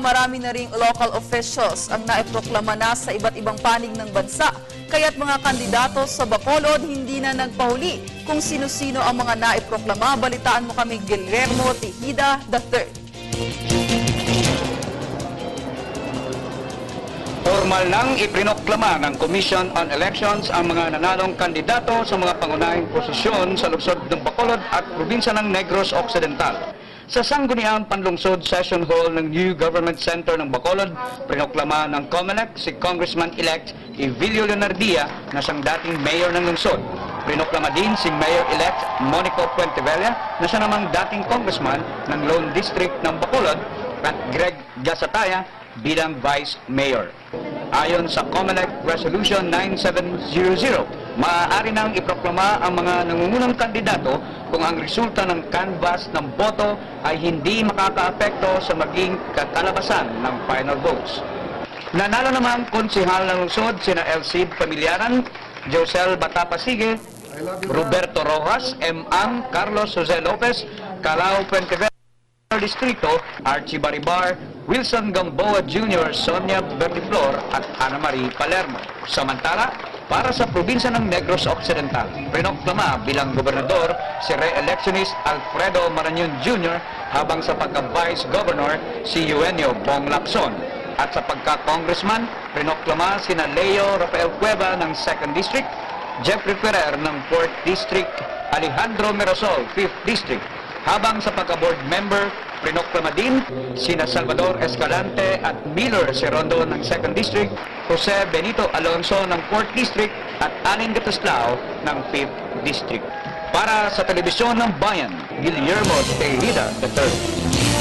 Marami na ring local officials ang naiproklama na sa iba't ibang panig ng bansa. Kaya't mga kandidato sa Bacolod hindi na nagpahuli kung sino-sino ang mga naiproklama. Balitaan mo kami Guillermo Tejida III. Formal nang iprinoklama ng Commission on Elections ang mga nanalong kandidato sa mga pangunahing posisyon sa lungsod ng Bacolod at probinsya ng Negros Occidental. Sa sangguniang panlungsod session hall ng New Government Center ng Bacolod, prinoklama ng COMELEC si Congressman-elect Evilio Leonardia na siyang dating mayor ng lungsod. Prinoklama din si Mayor-elect Monico Puentevella na siya namang dating congressman ng Lone District ng Bacolod at Greg Gasataya bilang Vice Mayor. Ayon sa COMELEC Resolution 9700, maaari nang iproklama ang mga nangungunang kandidato kung ang resulta ng canvas ng boto ay hindi makakaapekto sa maging kakalabasan ng final votes. Nanalo naman konsihal ng lungsod sina Elcid Pamilyaran, Josel Batapasige, Roberto Rojas, M. Ang, Carlos Jose Lopez, Calao Puentevera, Distrito, Archie Baribar, Wilson Gamboa Jr., Sonia Bertiflor at Ana Marie Palermo. Samantala, para sa probinsya ng Negros Occidental, prinoklama bilang gobernador si re-electionist Alfredo Marañon Jr. habang sa pagka-vice governor si Eugenio Bong Lacson. At sa pagka-congressman, prinoklama sina Leo Rafael Cueva ng 2nd District, Jeffrey Ferrer ng 4th District, Alejandro Mirasol, 5th District, habang sa pagka-board member, prinoklama din sina Salvador Escalante at Miller Serondo ng 2nd District, Jose Benito Alonso ng 4th District at Aling Gatuslao ng 5th District. Para sa telebisyon ng bayan, Guillermo Tejida III.